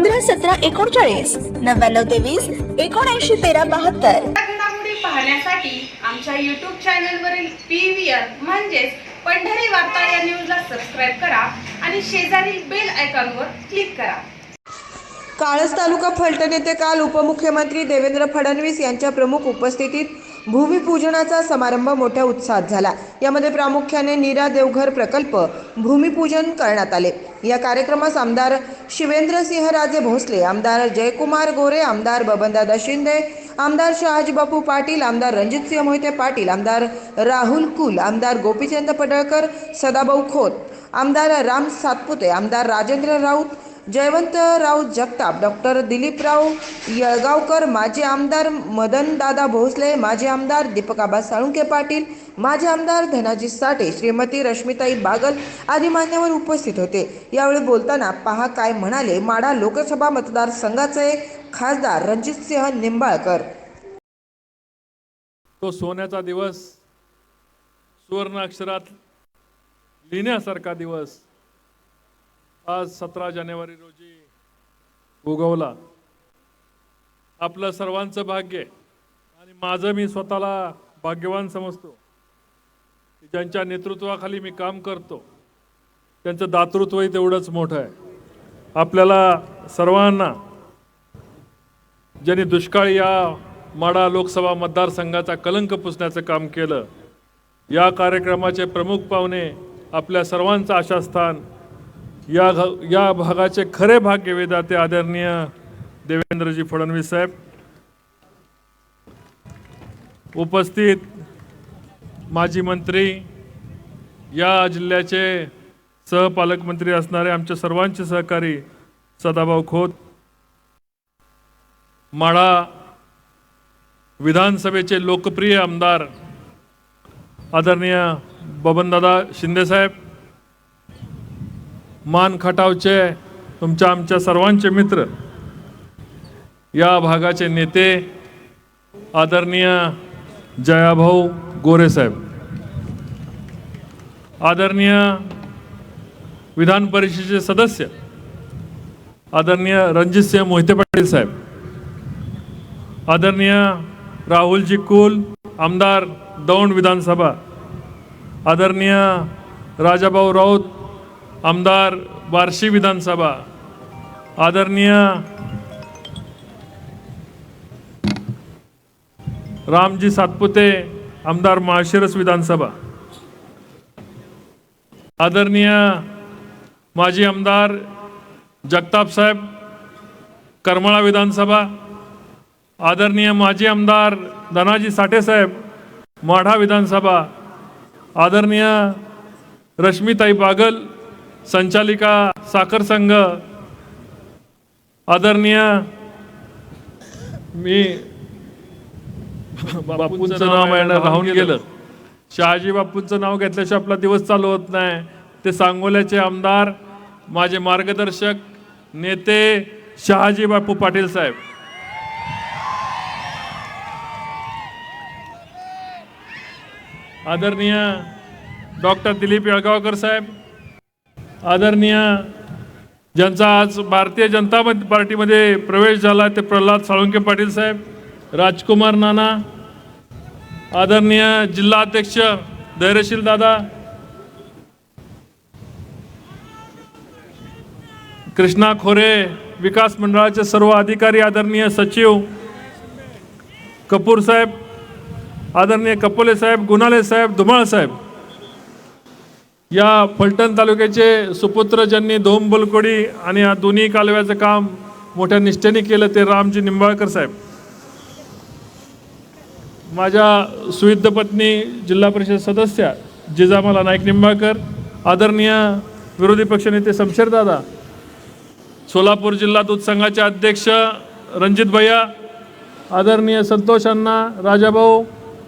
पंधरा सतरा एकोणचाळीस नव्याण्णव तेवीस एकोणऐंशी तेरा बहात्तर. घडामोडी पाहण्यासाठी आमच्या यूट्यूब चॅनलवरील पी व्ही आर म्हणजेच पंढरी वार्ता या न्यूजला सबस्क्राईब करा आणि शेजारील बेल आयकॉनवर क्लिक करा. काळस तालुका फलटण येथे काल उपमुख्यमंत्री देवेंद्र फडणवीस यांच्या प्रमुख उपस्थितीत भूमिपूजनाचा समारंभ मोठ्या उत्साहात झाला. यामध्ये प्रामुख्याने नीरा देवघर प्रकल्प भूमिपूजन करण्यात आले. या कार्यक्रमास आमदार शिवेंद्रसिंहराजे भोसले आमदार जयकुमार गोरे आमदार बबनदादा शिंदे आमदार शहाजीबापू पाटील आमदार रणजितसिंह मोहिते पाटील आमदार राहुल कुल आमदार गोपीचंद पडळकर सदाभाऊ खोत आमदार राम सातपुते आमदार राजेंद्र राऊत जयवंतराव जगताप डॉक्टर दिलीपराव येळगावकर माजी आमदार मदनदादा भोसले माजी आमदार दीपकाबा साळुंके पाटील माजी आमदार धनाजी साठे श्रीमती रश्मिताई बागल आदी मान्यवर उपस्थित होते. यावेळी बोलताना पहा काय म्हणाले माडा लोकसभा मतदारसंघाचे खासदार रणजितसिंह निंबाळकर. तो सोन्याचा दिवस सुवर्ण अक्षरात लिहिण्यासारखा दिवस. आज सतरा जानेवारी रोजी उगवला. आपलं सर्वांचं भाग्य आणि माझं मी स्वतःला भाग्यवान समजतो. ज्यांच्या नेतृत्वाखाली मी काम करतो त्यांचं दातृत्वही तेवढंच मोठं आहे. आपल्याला सर्वांना ज्यांनी दुष्काळी या माडा लोकसभा मतदारसंघाचा कलंक पुसण्याचं काम केलं या कार्यक्रमाचे प्रमुख पाहुणे आपल्या सर्वांचं आशास्थान या घ- या भागाचे खरे भाग्यवेदाते आदरणीय देवेंद्रजी फडणवीस साहेब. उपस्थित माजी मंत्री या जिल्ह्याचे सहपालकमंत्री असणारे आमचे सर्वांचे सहकारी सदाभाऊ खोत माळा विधानसभेचे लोकप्रिय आमदार आदरणीय बबनदादा शिंदेसाहेब मान खटावचे तुमच्या आमच्या सर्वांचे मित्र. या भागाचे नेते आदरणीय जयाभाऊ गोरेसाहेब आदरणीय विधान परिषदेचे सदस्य आदरणीय रणजितसिंह मोहिते पाटील साहेब. आदरणीय राहुलजी कुल आमदार दौंड विधानसभा. आदरणीय राजाभाऊ राऊत आमदार बार्शी विधानसभा आदरणीय रामजी सातपुते आमदार माळशिरस विधानसभा आदरणीय माजी आमदार जगताप साहेब करमाळा विधानसभा आदरणीय माजी आमदार धनाजी साठेसाहेब माढा विधानसभा आदरणीय रश्मिताई बागल संचालिका साखर संघ आदरणीय मी बापूंचं नाव यायला राहून गेलं. शहाजी बापूंचं नाव घेतल्याशिवाय आपला दिवस चालू होत नाही. ते सांगोल्याचे आमदार माझे मार्गदर्शक नेते शहाजी बापू पाटील साहेब. आदरणीय डॉक्टर दिलीप येळगावकर साहेब आदरणीय ज्यांचा आज भारतीय जनता पार्टीमध्ये प्रवेश झाला ते प्रल्हाद साळुंके पाटील साहेब राजकुमार नाना आदरणीय जिल्हा अध्यक्ष धैर्यशील दादा कृष्णा खोरे विकास मंडळाचे सर्व अधिकारी आदरणीय सचिव कपूर साहेब आदरणीय कपोले साहेब गुणाले साहेब धुमाळ साहेब या फलटण तालुक्याचे सुपुत्र ज्यांनी धोम बलकोडी आणि या दोन्ही कालव्याचं काम मोठ्या निष्ठेने केलं ते रामजी निंबाळकर साहेब. माझ्या सुविद्ध पत्नी जिल्हा परिषद सदस्य जिजामाला नाईक निंबाळकर आदरणीय विरोधी पक्षनेते शमशेरदादा सोलापूर जिल्हा दूध संघाचे अध्यक्ष रणजित भैया आदरणीय संतोष अण्णा राजाभाऊ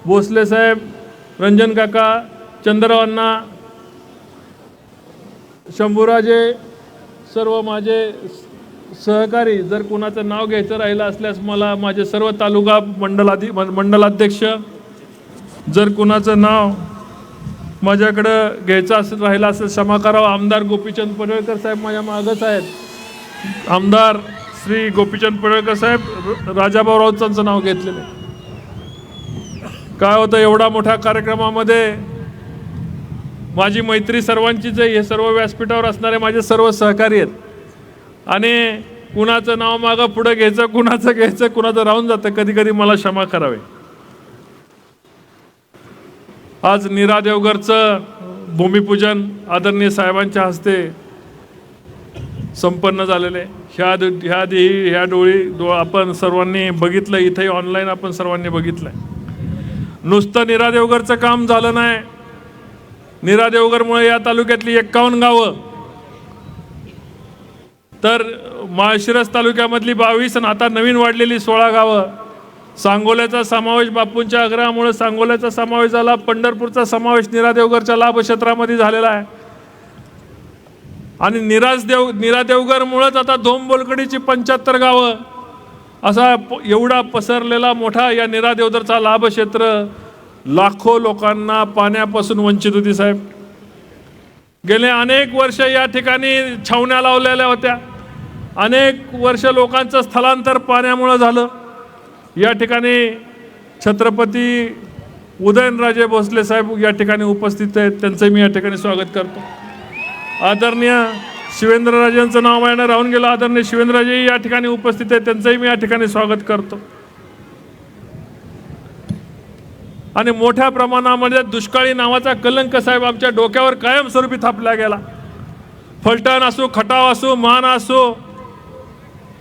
भोसले साहेब रंजन काका चंद्रराव अण्णा शंभूराजे सर्व माझे सहकारी जर कुणाचं नाव घ्यायचं राहिलं असल्यास मला माझे सर्व तालुका मंडलाधी मंडलाध्यक्ष जर कुणाचं नाव माझ्याकडं घ्यायचं असं राहिलं असेल क्षमा करावं. आमदार गोपीचंद पडळकर साहेब माझ्या मागच आहेत आमदार श्री गोपीचंद पडळकर साहेब र- राजाभाऊ राऊतांचं नाव घेतलेलं काय होतं एवढा मोठ्या कार्यक्रमामध्ये माझी मैत्री सर्वांचीच आहे हे सर्व व्यासपीठावर असणारे माझे सर्व सहकारी आहेत. आणि कुणाचं नाव मागं पुढं घ्यायचं कुणाचं घ्यायचं कुणाचं राहून जातं कधी कधी मला क्षमा करावे. आज निरा देवगरचं भूमिपूजन आदरणीय साहेबांच्या हस्ते संपन्न झालेले ह्या ह्या देही ह्या डोळी डो आपण सर्वांनी बघितलं इथेही ऑनलाईन आपण सर्वांनी बघितलं नुसतं निरा देवगरचं काम झालं नाही निरा देवगरमुळे या तालुक्यातली एक्कावन्न गावं. तर माळशिरस तालुक्यामधली बावीस आणि आता नवीन वाढलेली सोळा गावं. सांगोल्याचा समावेश बापूंच्या आग्रहामुळे सांगोल्याचा समावेश झाला. पंढरपूरचा समावेश निरा देवगरच्या लाभक्षेत्रामध्ये झालेला आहे. आणि निराज देव निरा देवगरमुळेच आता धोम बोलकडीची पंच्याहत्तर गावं. असा प- एवढा पसरलेला मोठा या निरा देवगरचा लाभक्षेत्र लाखो लोकांना पाण्यापासून वंचित होती साहेब. गेले अनेक वर्ष या ठिकाणी छावण्या लावलेल्या होत्या. अनेक वर्ष लोकांचं स्थलांतर पाण्यामुळं झालं. या ठिकाणी छत्रपती उदयनराजे भोसले साहेब या ठिकाणी उपस्थित आहेत. त्यांचं मी या ठिकाणी स्वागत करतो. आदरणीय शिवेंद्रराजेंचं नाव माझ्यानं राहून गेलं. आदरणीय शिवेंद्रराजेही या ठिकाणी उपस्थित आहेत. त्यांचंही मी या ठिकाणी स्वागत करतो. आणि मोठ्या प्रमाणामध्ये दुष्काळी नावाचा कलंक साहेब आमच्या डोक्यावर कायमस्वरूपी थापला गेला. फलटण असो खटाव असो मान असो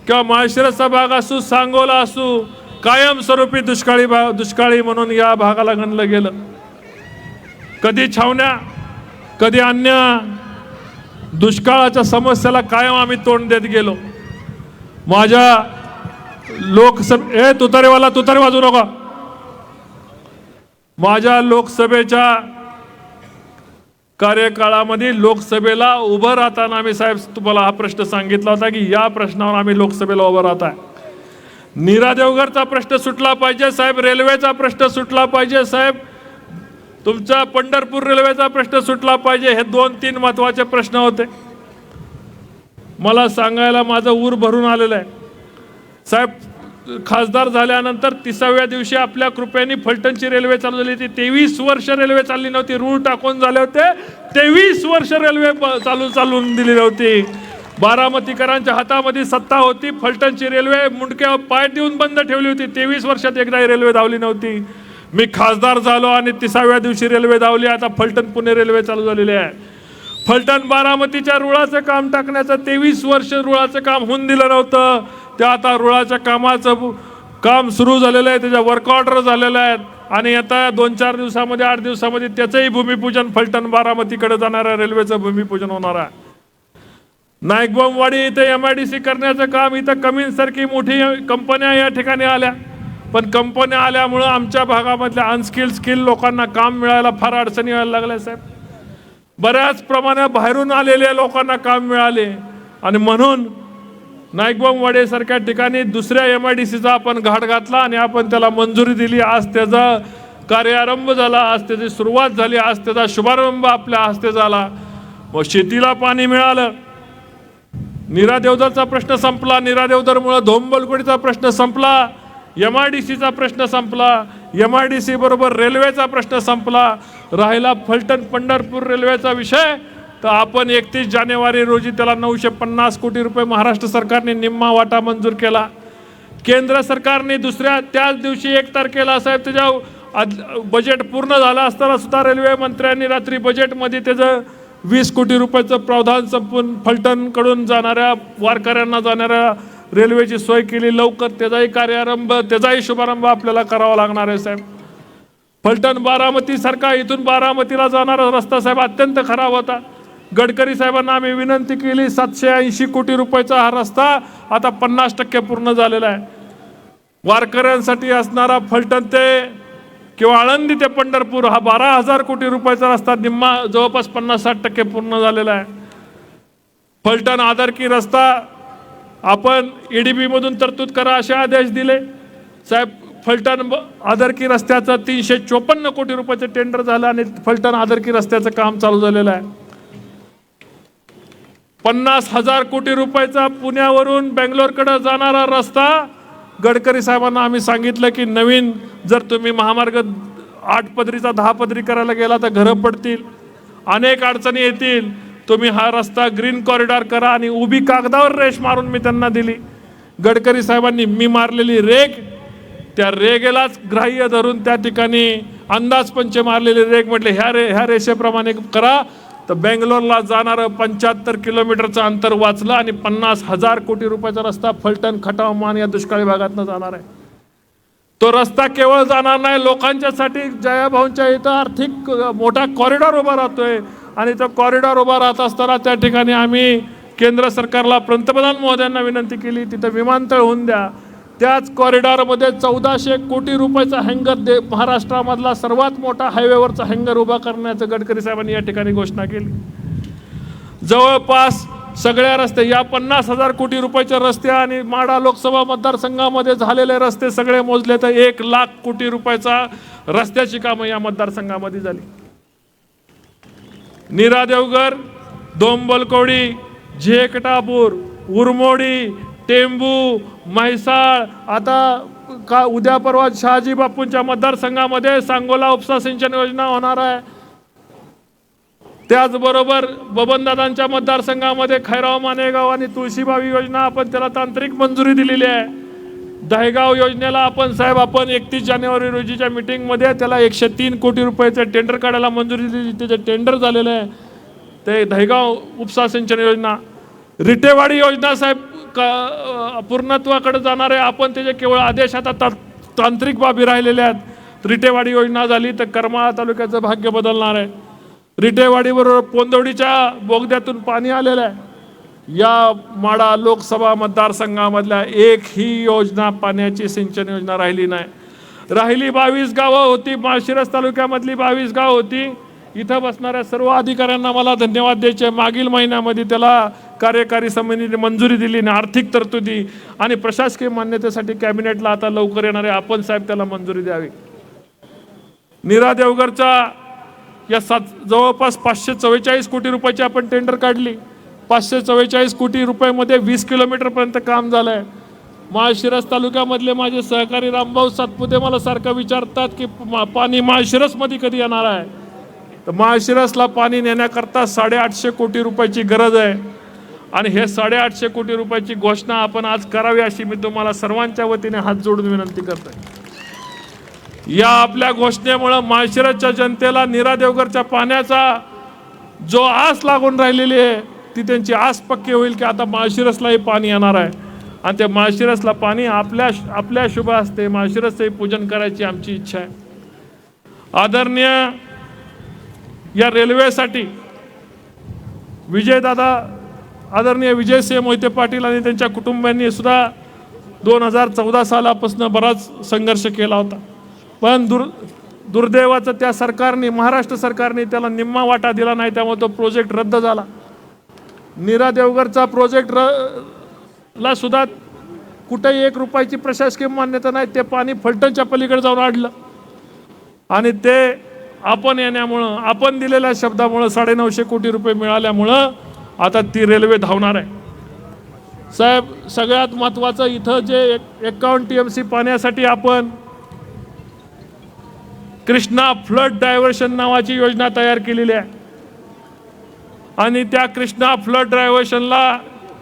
किंवा माळशिरसचा भाग असो सांगोला असो कायमस्वरूपी दुष्काळी भाग दुष्काळी म्हणून या भागाला गणलं गेलं. कधी छावण्या कधी अन्य दुष्काळाच्या समस्याला कायम आम्ही तोंड देत गेलो. माझ्या लोकसभा ए तुतारेवाला तुतारे वाजू नका. माझ्या लोकसभेच्या कार्यकाळामध्ये लोकसभेला उभं राहताना आम्ही साहेब तुम्हाला हा प्रश्न सांगितला होता की या प्रश्नावर आम्ही लोकसभेला उभं राहत. आहे नीरा देवघरचा प्रश्न सुटला पाहिजे साहेब रेल्वेचा प्रश्न सुटला पाहिजे साहेब. तुमचा पंढरपूर रेल्वेचा प्रश्न सुटला पाहिजे हे दोन तीन महत्त्वाचे प्रश्न होते. मला सांगायला माझं ऊर भरून आलेलं आहे. साहेब खासदार झाल्यानंतर तिसाव्या दिवशी आपल्या कृपेने फलटणची रेल्वे चालू झाली होती. तेवीस वर्ष रेल्वे चालली नव्हती. रूळ टाकून झाले होते. तेवीस वर्ष रेल्वे चालू चालून दिली नव्हती. बारामतीकरांच्या हातामध्ये सत्ता होती. फलटणची रेल्वे मुंडक्या पाय देऊन बंद ठेवली होती. तेवीस वर्षात एकदाही रेल्वे धावली नव्हती. मी खासदार झालो आणि तिसाव्या दिवशी रेल्वे धावली. आता फलटण पुणे रेल्वे चालू झालेली आहे. फलटण बारामतीच्या रुळाचं काम टाकण्याचं तेवीस वर्ष रुळाचं काम होऊन दिलं नव्हतं. ते आता रुळाच्या कामाचं काम सुरू झालेलं आहे त्याच्या वर्क ऑर्डर झालेलं आहेत आणि आता दोन चार दिवसामध्ये आठ दिवसामध्ये त्याचंही भूमिपूजन फलटण बारामतीकडे जाणाऱ्या रेल्वेचं भूमिपूजन होणार आहे. नायकबोमवाडी इथे एम आय डी सी करण्याचं काम इथं कमींसारखी मोठी कंपन्या या ठिकाणी आल्या. पण कंपन्या आल्यामुळं आमच्या भागामधल्या अनस्किल स्किल लोकांना काम मिळायला फार अडचणी व्हायला लागल्या साहेब. बऱ्याच प्रमाणात बाहेरून आलेल्या लोकांना काम मिळाले. आणि म्हणून नाईकबामवाडीसारख्या ठिकाणी दुसऱ्या एम आय डी सीचा आपण घाट घातला आणि आपण त्याला मंजुरी दिली. आज त्याचा कार्यारंभ झाला आज त्याची सुरुवात झाली आज त्याचा शुभारंभ आपल्या हस्ते झाला. मग शेतीला पाणी मिळालं. निरादेवदरचा प्रश्न संपला. निरादेवदरमुळं देवदरमुळं प्रश्न संपला. एम आय डी सीचा प्रश्न संपला. एम आय डी सी बरोबर रेल्वेचा प्रश्न संपला. राहिला फलटण पंढरपूर रेल्वेचा विषय. तर आपण एकतीस जानेवारी रोजी त्याला नऊशे पन्नास कोटी रुपये महाराष्ट्र सरकारने निम्मा वाटा मंजूर केला. केंद्र सरकारने दुसऱ्या त्याच दिवशी एक तारखेला साहेब त्याच्या बजेट पूर्ण झालं असताना सुद्धा रेल्वे मंत्र्यांनी रात्री बजेटमध्ये त्याचं वीस कोटी रुपयाचं प्रावधान संपून फलटणकडून जाणाऱ्या वारकऱ्यांना जाणाऱ्या रेल्वेची सोय केली. लवकर त्याचाही कार्यारंभ त्याचाही शुभारंभ आपल्याला करावा लागणार आहे साहेब. फलटण बारामती सारखा इथून बारामतीला जाणारा रस्ता साहेब अत्यंत खराब होता. गडकरी साहेबांना आम्ही विनंती केली सातशे ऐंशी कोटी रुपयाचा हा रस्ता आता पन्नास टक्के पूर्ण झालेला आहे. वारकऱ्यांसाठी असणारा फलटण ते किंवा आळंदी ते पंढरपूर हा बारा हजार कोटी रुपयाचा रस्ता निम्मा जवळपास पन्नास साठ टक्के पूर्ण झालेला आहे. फलटण आदरकी रस्ता आपण ईडीबीमधून तरतूद करा असे आदेश दिले. साहेब फलटण ब- आदरकी रस्त्याचं तीनशे चोपन्न कोटी रुपयाचं टेंडर झालं आणि फलटण आदरकी रस्त्याचं काम चालू झालेलं आहे. पन्नास हजार कोटी रुपयाचा पुण्यावरून बेंगलोरकडे जाणारा रस्ता गडकरी साहेबांना आम्ही सांगितलं की नवीन जर तुम्ही महामार्ग आठ पदरीचा दहा पदरी करायला गेला तर घरं पडतील अनेक अडचणी येतील. तुम्ही हा रस्ता ग्रीन कॉरिडॉर करा आणि उभी कागदावर रेष मारून मी त्यांना दिली. गडकरी साहेबांनी मी मारलेली रेग त्या रेगेलाच ग्राह्य धरून त्या ठिकाणी अंदाजपंच मारलेले रेग म्हटले ह्या रे ह्या रेषेप्रमाणे करा. तर बेंगलोरला जाणारं पंच्याहत्तर किलोमीटरचं अंतर वाचलं आणि पन्नास हजार कोटी रुपयाचा रस्ता फलटण खटाव मान या दुष्काळी भागातनं जाणार आहे. तो रस्ता केवळ जाणार नाही लोकांच्यासाठी जयाभाऊंच्या इथं आर्थिक मोठा कॉरिडॉर उभा राहतोय. आणि तो कॉरिडॉर उभा राहत असताना त्या ठिकाणी आम्ही केंद्र सरकारला पंतप्रधान महोदयांना विनंती केली तिथं विमानतळ होऊन द्या. त्याच कॉरिडॉरमध्ये चौदाशे कोटी रुपयाचा हँगर दे महाराष्ट्रामधला सर्वात मोठा हायवेवरचा हँगर उभा करण्याचं गडकरी साहेबांनी या ठिकाणी घोषणा केली. जवळपास सगळ्या रस्ते या पन्नास हजार कोटी रुपयाचे रस्ते आणि माडा लोकसभा मतदारसंघामध्ये झालेले रस्ते सगळे मोजले तर एक लाख कोटी रुपयाचा रस्त्याची कामं या मतदारसंघामध्ये झाली. नीरा देवगर दोंबलकोडी झेकटापूर उरमोडी टेंबू म्हैसाळ आता का उद्या परवा शहाजी बापूंच्या मतदारसंघामध्ये सांगोला उपसा सिंचन योजना होणार आहे. त्याचबरोबर बबनदादांच्या मतदारसंघामध्ये खैराव मानेगाव आणि तुळशीबावी योजना आपण त्याला तांत्रिक मंजुरी दिलेली आहे. दहेगाव योजनेला आपण साहेब आपण एकतीस जानेवारी रोजीच्या मिटिंगमध्ये त्याला एकशे तीन कोटी रुपयाचं टेंडर काढायला मंजुरी दिली त्याचं टेंडर झालेलं आहे. ते दहेगाव उपसा सिंचन योजना. रिटेवाडी योजना साहेब क पूर्णत्वाकडे जाणार आहे आपण त्याचे केवळ आदेश आता ता तांत्रिक बाबी राहिलेल्या आहेत. रिटेवाडी योजना झाली तर करमाळा तालुक्याचं भाग्य बदलणार आहे. रिटेवाडीबरोबर पोंदवडीच्या बोगद्यातून पाणी आलेलं आहे. या माडा लोकसभा मतदारसंघामधल्या एक ही योजना पाण्याची सिंचन योजना राहिली नाही. राहिली बावीस गावं होती माळशिरस तालुक्यामधली बावीस गावं होती. इथं बसणाऱ्या सर्व अधिकाऱ्यांना मला धन्यवाद द्यायचे. मागील महिन्यामध्ये त्याला कार्यकारी समितीने मंजुरी दिली आणि आर्थिक तरतुदी आणि प्रशासकीय मान्यतेसाठी कॅबिनेटला आता लवकर येणारे आपण साहेब त्याला मंजुरी द्यावी. नीरा देवगरच्या या सात जवळपास पाचशे चव्वेचाळीस कोटी रुपयाची आपण टेंडर काढली. पाचशे चव्वेचाळीस कोटी रुपयामध्ये वीस किलोमीटरपर्यंत काम झालं आहे माळशिरस तालुक्यामधले माझे सहकारी रामभाऊ सातपुते मला सारखं विचारतात की मा- पाणी माळशिरसमध्ये कधी येणार आहे? तर माळशिरसला पाणी नेण्याकरता साडेआठशे कोटी रुपयाची गरज आहे. आणि हे साडेआठशे कोटी रुपयाची घोषणा आपण आज करावी अशी मी तुम्हाला सर्वांच्या वतीने हात जोडून विनंती करतोय. या आपल्या घोषणेमुळं माळशिरसच्या जनतेला नीरा देवगरच्या पाण्याचा जो आस लागून राहिलेली आहे ती त्यांची आस पक्की होईल की आता माळशिरसलाही पाणी येणार आहे. आणि त्या माळशिरसला पाणी आपल्या आपल्या शुभ असते माळशिरसचंही पूजन करायची आमची इच्छा आहे. आदरणीय या रेल्वेसाठी विजयदादा आदरणीय विजयसिंह मोहिते पाटील आणि त्यांच्या कुटुंबियांनी सुद्धा दोन हजार चौदा सालापासून बराच संघर्ष केला होता. पण दुर् दुर्दैवाचं त्या सरकारने महाराष्ट्र सरकारने त्याला निम्मा वाटा दिला नाही त्यामुळे तो प्रोजेक्ट रद्द झाला. नीरा देवगरचा प्रोजेक्ट र ला सुद्धा कुठेही एक रुपयाची प्रशासकीय मान्यता नाही ते पाणी फलटणच्या पलीकडे जाऊन आडलं आणि ते आपण येण्यामुळं आपण दिलेल्या शब्दामुळं साडेनऊशे कोटी रुपये मिळाल्यामुळं आता ती रेल्वे धावणार आहे. साहेब सगळ्यात महत्त्वाचं इथं जे एक एकावन्न टी एम सी पाण्यासाठी आपण कृष्णा फ्लड डायव्हर्शन नावाची योजना तयार केलेली आहे. आणि त्या कृष्णा फ्लड डायव्हर्शनला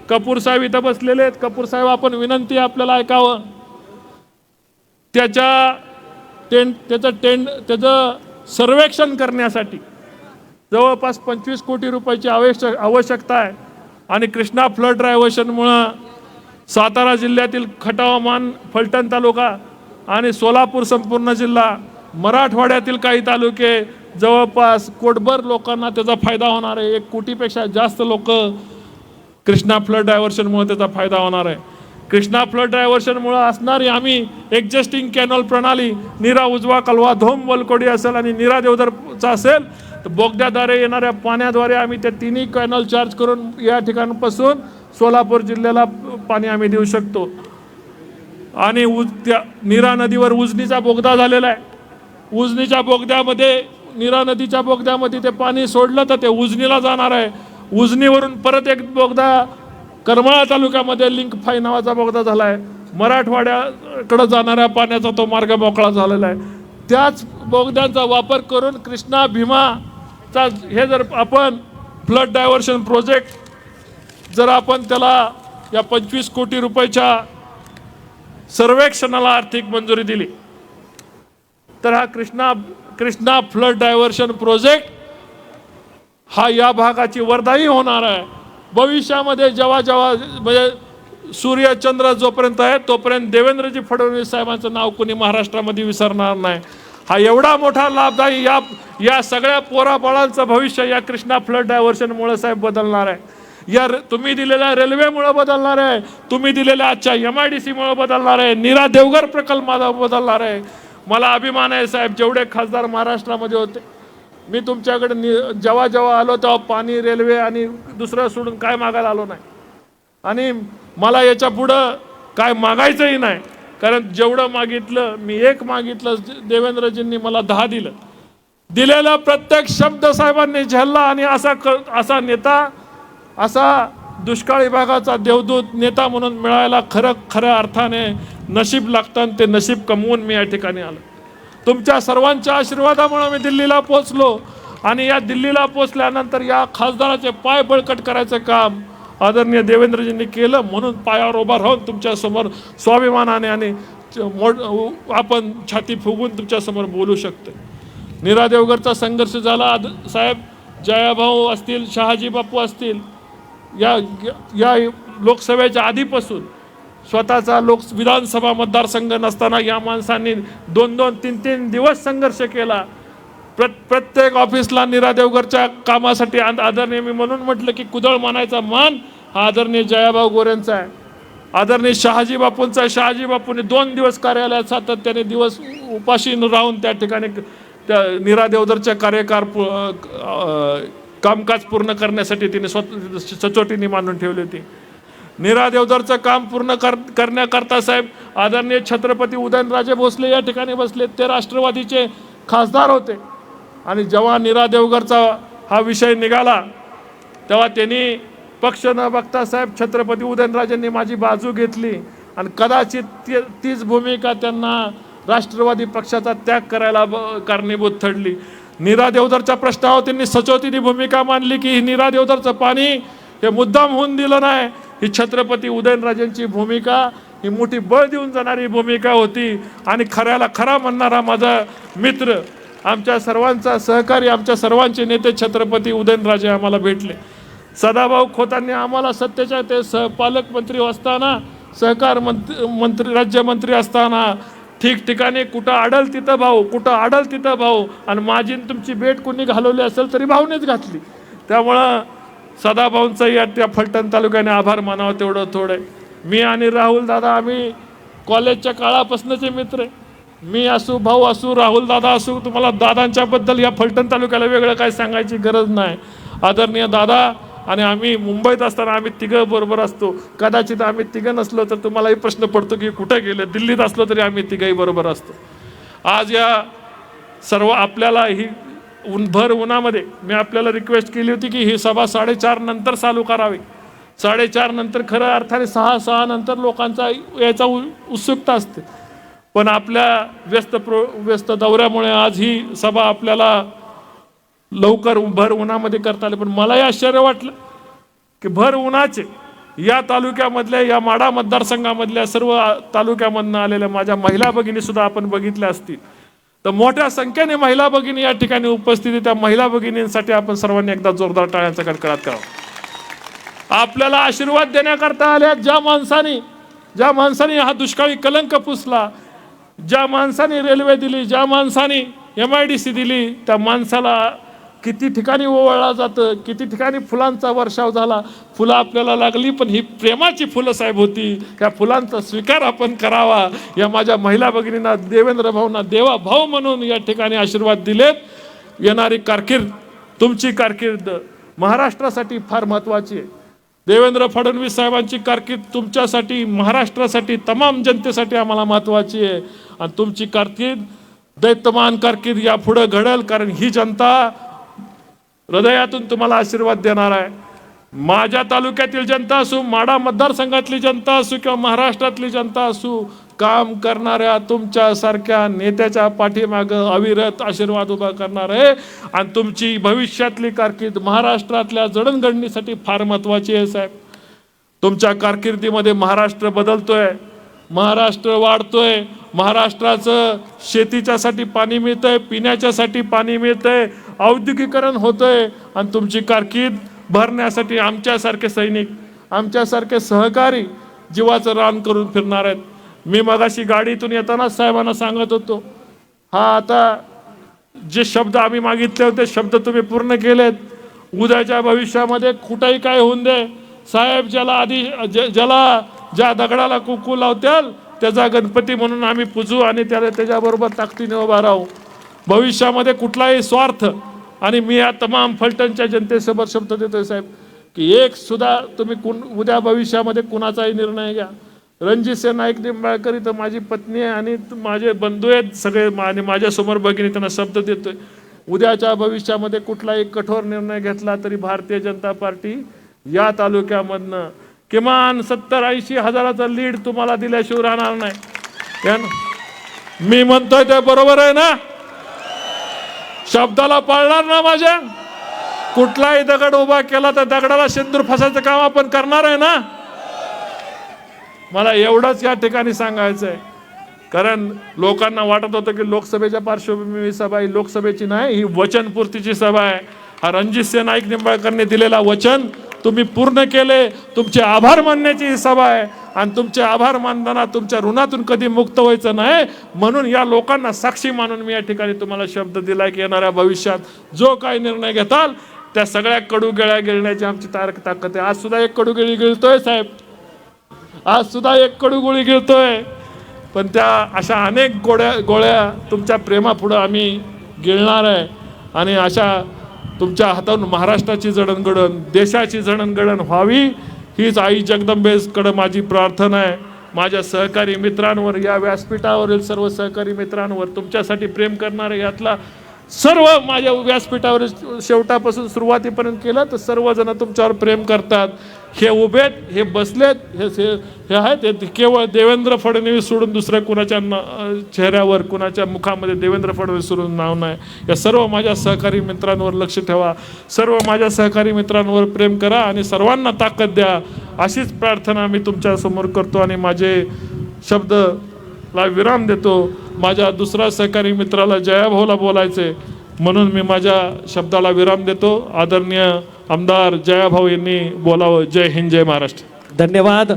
कपूर साहेब इथं बसलेले आहेत. कपूर साहेब आपण विनंती आपल्याला ऐकावं. त्याच्या टेंट त्याचं टेंड त्याचं सर्वेक्षण करण्यासाठी जवळपास पंचवीस कोटी रुपयाची आवश्यक आवश्यकता आहे. आणि कृष्णा फ्लड ड्रायव्हर्शनमुळं सातारा जिल्ह्यातील खटावमान फलटण तालुका आणि सोलापूर संपूर्ण जिल्हा मराठवाड्यातील काही तालुके जवळपास कोटभर लोकांना त्याचा फायदा होणार आहे. एक कोटीपेक्षा जास्त लोक कृष्णा फ्लड डायव्हर्शनमुळे त्याचा फायदा होणार आहे. कृष्णा फ्लड डायव्हर्शनमुळे असणारी आम्ही एक्झिस्टिंग कॅनॉल प्रणाली निरा उजवा कलवा धोम वलकोडी असेल आणि निरा देवधरचा असेल तर बोगद्याद्वारे येणाऱ्या पाण्याद्वारे आम्ही त्या तिन्ही कॅनॉल चार्ज करून या ठिकाणापासून सोलापूर जिल्ह्याला पाणी आम्ही देऊ शकतो. आणि उज त्या नीरा नदीवर उजनीचा बोगदा झालेला आहे. उजनीच्या बोगद्यामध्ये नीरा नदीच्या बोगद्यामध्ये ते पाणी सोडलं तर ते उजनीला जाणार आहे. उजनीवरून परत एक बोगदा करमाळा तालुक्यामध्ये लिंक फाय नावाचा बोगदा झाला आहे. मराठवाड्याकडं जाणाऱ्या पाण्याचा तो मार्ग मोकळा झालेला आहे. त्याच बोगद्यांचा वापर करून कृष्णा भीमा चा हे जर आपण फ्लड डायव्हर्शन प्रोजेक्ट जर आपण त्याला या पंचवीस कोटी रुपयाच्या सर्वेक्षणाला आर्थिक मंजुरी दिली तर हा Krishna Krishna flood diversion project हा या भागाची वरदाई होणार आहे. भविष्यामध्ये जेव्हा जेव्हा म्हणजे सूर्य चंद्र जोपर्यंत आहे तोपर्यंत देवेंद्रजी फडणवीस साहेबांचं नाव कोणी महाराष्ट्रामध्ये विसरणार नाही. हा एवढा मोठा लाभदायी या या सगळ्या पोराबाळांचं भविष्य या कृष्णा फ्लड डायव्हर्शनमुळे साहेब बदलणार आहे. या तुम्ही दिलेल्या रेल्वेमुळे बदलणार आहे. तुम्ही दिलेल्या आजच्या एम आय डी सीमुळे बदलणार आहे. निरा देवघर प्रकल्प माझा बदलणार आहे. मला अभिमान आहे साहेब जेवढे खासदार महाराष्ट्रामध्ये होते मी तुमच्याकडे नि जेव्हा जेव्हा आलो तेव्हा पाणी रेल्वे आणि दुसरं सोडून काय मागायला आलो नाही. आणि मला याच्या पुढं काय मागायचंही नाही. कारण जेवढं मागितलं मी एक मागितलं देवेंद्रजींनी मला दहा दिलं. दिलेला प्रत्येक शब्द साहेबांनी झेलला आणि असा क असा नेता असा दुष्काळी भागाचा देवदूत नेता म्हणून मिळायला खरं खऱ्या अर्थाने नशीब लागतं आणि ते नशीब कमवून मी या ठिकाणी आलो. तुमच्या सर्वांच्या आशीर्वादामुळे मी दिल्लीला पोचलो आणि या दिल्लीला पोचल्यानंतर या खासदाराचे पाय बळकट करायचं काम आदरणीय देवेंद्रजींनी केलं म्हणून पायावर उभा राहून तुमच्यासमोर स्वाभिमानाने आणि च- आपण छाती फुगून तुमच्यासमोर बोलू शकतो नीरा देवगरचा संघर्ष झाला. आद साहेब जयाभाऊ असतील शहाजी बापू असतील या या लोकसभेच्या आधीपासून स्वतःचा लोक विधानसभा मतदारसंघ नसताना या माणसांनी दोन दोन तीन तीन दिवस संघर्ष केला. प्र प्रत्येक ऑफिसला निरा देवगरच्या कामासाठी आदरणीय मी म्हणून म्हटलं की कुदळ मानायचा मान हा आदरणीय जयाभाऊ गोरेंचा आहे. आदरणीय शहाजी बापूंचा शहाजी बापूंनी दोन दिवस कार्यालयात सातत्याने दिवस उपाशी राहून त्या ठिकाणी त्या निरा देवधरच्या कार्यकार पु- कामकाज पूर्ण करण्यासाठी तिने स्वत सचोटीने मांडून ठेवली होती. नीरा देवधरचं काम पूर्ण कर करण्याकरता साहेब आदरणीय छत्रपती उदयनराजे भोसले या ठिकाणी बसले ते राष्ट्रवादीचे खासदार होते. आणि जेव्हा नीरा देवगरचा हा विषय निघाला तेव्हा त्यांनी पक्ष न बघता साहेब छत्रपती उदयनराजेंनी माझी बाजू घेतली आणि कदाचित ती तीच भूमिका त्यांना राष्ट्रवादी पक्षाचा त्याग करायला ब- कारणीभूत ठरली. निरा देवधरच्या प्रश्नावर त्यांनी सचोतीने भूमिका मांडली की ही नीरा देवधरचं पाणी हे मुद्दाम होऊन दिलं नाही. ही छत्रपती उदयनराजेंची भूमिका ही मोठी बळ देऊन जाणारी भूमिका होती आणि खऱ्याला खरा म्हणणारा माझा मित्र आमच्या सर्वांचा सहकारी आमच्या सर्वांचे नेते छत्रपती उदयनराजे आम्हाला भेटले. सदाभाऊ खोतांनी आम्हाला सत्तेच्या ते सह पालकमंत्री असताना सहकार मंत्री मंत्री राज्यमंत्री असताना ठिकठिकाणी कुठं आडल तिथं भाऊ कुठं आडल तिथं भाऊ आणि माझी तुमची भेट कोणी घालवली असेल तरी भाऊनेच घातली. त्यामुळं सदाभाऊंचाही या त्या फलटण तालुक्याने आभार मानावं तेवढं थोडं. मी आणि राहुल दादा आम्ही कॉलेजच्या काळापासूनचे मित्र आहे. मी असू भाऊ असू राहुल दादा असू तुम्हाला दादांच्याबद्दल या फलटण तालुक्याला वेगळं काय सांगायची गरज नाही. आदरणीय दादा आणि आम्ही मुंबईत असताना आम्ही तिघं बरोबर असतो. कदाचित आम्ही तिघं नसलो तर तुम्हालाही प्रश्न पडतो की कुठे गेले? दिल्लीत असलो तरी आम्ही तिघंही बरोबर असतो. आज या सर्व आपल्याला ही ऊन भर उन्हामध्ये मी आपल्याला रिक्वेस्ट केली होती की ही सभा साडेचार नंतर चालू करावी. साडेचार नंतर खरं अर्थाने सहा सहा नंतर लोकांचा याचा उ- उत्सुकता असते. पण आपल्या व्यस्त प्रो व्यस्त दौऱ्यामुळे आज ही सभा आपल्याला लवकर भर उन्हामध्ये करता आली. पण मलाही आश्चर्य वाटलं की भर उन्हाचे या तालुक्यामधल्या या माडा मतदारसंघामधल्या सर्व तालुक्यामधनं आलेल्या माझ्या महिला भगिनी सुद्धा आपण बघितल्या असतील. तर मोठ्या संख्येने महिला भगिनी या ठिकाणी उपस्थित त्या महिला भगिनींसाठी आपण सर्वांनी एकदा जोरदार टाळ्यांचा कडकडाट करावा. आपल्याला आशीर्वाद देण्याकरता आल्या ज्या माणसाने ज्या माणसाने हा दुष्काळी कलंक पुसला ज्या माणसाने रेल्वे दिली ज्या माणसाने एम आय डी सी दिली त्या माणसाला किती ठिकाणी ओवळला जातं किती ठिकाणी फुलांचा वर्षाव झाला फुलं आपल्याला लागली पण ही प्रेमाची फुलं साहेब होती. त्या फुलांचा स्वीकार आपण करावा. या माझ्या महिला भगिनींना देवेंद्र भाऊंना देवा भाऊ म्हणून या ठिकाणी आशीर्वाद दिलेत. येणारी कारकीर्द तुमची कारकीर्द महाराष्ट्रासाठी फार महत्त्वाची आहे. देवेंद्र फडणवीस साहेबांची कारकीर्द तुमच्यासाठी महाराष्ट्रासाठी तमाम जनतेसाठी आम्हाला महत्त्वाची आहे. आणि तुमची कारकीर्द दैत्यमान कारकीर्द यापुढं घडेल कारण ही जनता हृदयातून तुम्हाला आशीर्वाद देणार आहे. माझ्या तालुक्यातील जनता असू माडा मतदारसंघातली जनता असू किंवा महाराष्ट्रातली जनता असू काम करणाऱ्या तुमच्यासारख्या नेत्याच्या पाठीमागं अविरत आशीर्वाद उभा करणार आहे. आणि तुमची भविष्यातली कारकीर्द महाराष्ट्रातल्या जडणघडणीसाठी फार महत्त्वाची आहे साहेब. तुमच्या कारकिर्दीमध्ये महाराष्ट्र बदलतोय महाराष्ट्र वाढतोय महाराष्ट्राचं शेतीच्यासाठी पाणी मिळतंय पिण्याच्यासाठी पाणी मिळतंय औद्योगिकरण होतंय आणि तुमची कारकीर्द भरण्यासाठी आमच्यासारखे सैनिक आमच्यासारखे सहकारी जीवाचं रान करून फिरणार आहेत. मी मगाशी गाडीतून येतानाच साहेबांना सांगत होतो. हा आता जे शब्द आम्ही मागितले होते शब्द तुम्ही पूर्ण केलेत. उद्याच्या भविष्यामध्ये कुठंही काय होऊन दे साहेब ज्याला आधी ज- ज्याला ज्या दगडाला कुकू लावत्याल त्याचा गणपती म्हणून आम्ही पूजू आणि त्याला त्याच्याबरोबर ताकदीने उभा राहू. भविष्यामध्ये कुठलाही स्वार्थ आणि मी या तमाम फलटणच्या जनतेसोबत शब्द देतोय साहेब की एक सुद्धा तुम्ही कुण उद्या भविष्यामध्ये कुणाचाही निर्णय घ्या. रणजितसिंह नाईक निंबाळकर इथं माझी पत्नी आहे आणि माझे बंधू आहेत सगळे. मा- आणि माझ्यासमोर भगिनी त्यांना शब्द देतोय. उद्याच्या भविष्यामध्ये कुठलाही कठोर निर्णय घेतला तरी भारतीय जनता पार्टी या तालुक्यामधनं किमान सत्तर ऐंशी हजाराचा लीड तुम्हाला दिल्याशिवाय राहणार नाही. मी म्हणतोय ते बरोबर आहे ना? शब्दाला पाळणार ना माझ्या? कुठलाही दगड उभा केला तर दगडाला शेंदूर फसायचं काम आपण करणार आहे ना? मला एवढंच या ठिकाणी सांगायचं आहे कारण लोकांना वाटत होतं की लोकसभेच्या पार्श्वभूमी सभा ही लोकसभेची नाही ही वचनपूर्तीची सभा आहे. हा रणजित सिंह नाईक निंबाळकरने दिलेला वचन तुम्ही पूर्ण केले तुमचे आभार मानण्याची ही सभा आहे. आणि तुमचे आभार मानताना तुमच्या ऋणातून कधी मुक्त व्हायचं नाही म्हणून या लोकांना साक्षी मानून मी या ठिकाणी तुम्हाला शब्द दिला की येणाऱ्या भविष्यात जो काही निर्णय घेताल त्या सगळ्या कडू गेळ्या गिळण्याची आमची तारक ताकद आहे. आज सुद्धा एक कडू गिळी गिळतोय साहेब. आज सुद्धा एक कडू गोळी गिळतोय पण त्या अशा अनेक गोळ्या गोळ्या तुमच्या प्रेमापुढं आम्ही गिळणार आहे. आणि अशा तुमच्या हातातून महाराष्ट्राची जडणघडण देशाची जडणघडण व्हावी हीच आई जगदंबेकडं माझी प्रार्थना आहे. माझ्या सहकारी मित्रांवर या व्यासपीठावरील सर्व सहकारी मित्रांवर तुमच्यासाठी प्रेम करणारे यातला सर्व माझ्या व्यासपीठावर शेवटापासून सुरुवातीपर्यंत केलं तर सर्वजण तुमच्यावर प्रेम करतात. हे उभेत हे बसलेत हे हे हे आहेत. हे केवळ देवेंद्र फडणवीस सोडून दुसऱ्या कुणाच्या न चेहऱ्यावर कुणाच्या मुखामध्ये देवेंद्र फडणवीस सोडून नाव नाही. या सर्व माझ्या सहकारी मित्रांवर लक्ष ठेवा. सर्व माझ्या सहकारी मित्रांवर प्रेम करा आणि सर्वांना ताकद द्या. अशीच प्रार्थना मी तुमच्यासमोर करतो आणि माझे शब्द ला विराम देतो. माझ्या दुसऱ्या सहकारी मित्राला जयाभाऊला बोलायचे म्हणून मी माझ्या शब्दाला विराम देतो. आदरणीय आमदार जयाभाऊ यांनी बोलावं. जय हिंद जय महाराष्ट्र. धन्यवाद.